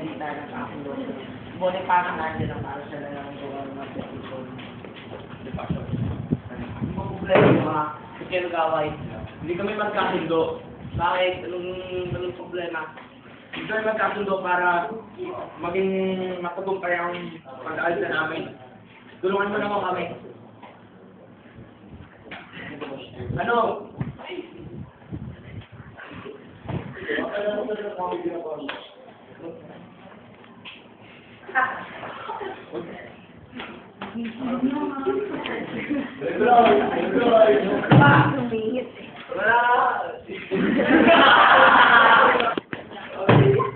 hindi tayo nagkakakulo. Bonifacio nandiyan ang para siya na lang gawa ng mga people. Hindi mo problema yung mga Gaway. Hindi kami magkasundo. Bakit? Anong, anong problema? Hindi kami magkasundo para maging matagumpay ang pag-aalsa namin. Tulungan mo naman kami. Ano? Wala. May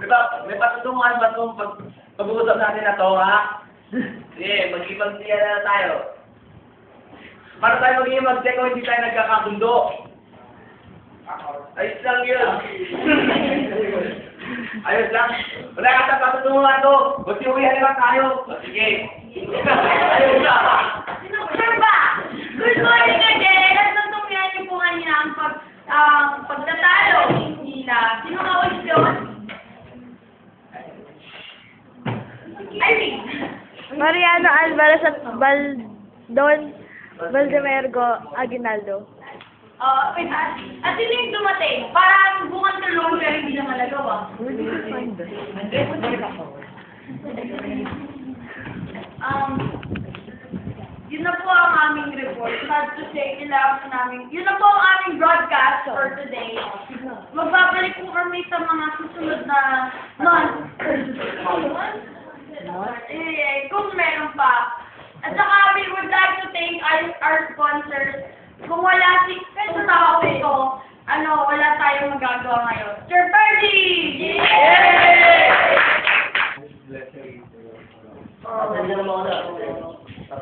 pa, may patutungan ba itong pag, pag-uusap natin na to, ha? Sige, mag-ibag-siya na tayo. Para tayo mag-ibag-siya kung hindi tayo nagkakasundo. Ayos lang yun. Ayos lang. Wala ka sa patutungan to. Buti uwihan naman tayo. O, Sige. Sir ba? Good morning again. At natungyan niyo po kanina ang pag, ang pagtatalo nila. Sino nga ulit yun? Irene. Mariano Alvarez at Baldon Baldemergo Aguinaldo. Uh, wait, at, sino yung dumating? Parang bungan tulong pero hindi naman nagawa. You? Um, yun na po ang aming report. Sad to say, kailangan namin, yun na po ang aming broadcast for today. Magbabalik po kami sa mga susunod na month. Eh, kung meron pa. At saka, we would like to thank our, our sponsors. Kung wala si, sa tao ito, ano, wala tayong magagawa ngayon. Sir I'll them up.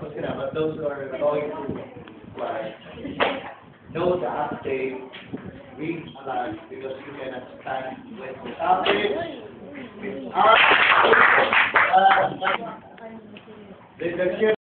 Going to those are going to, know the update, read because you can understand with the update. Uh, the, the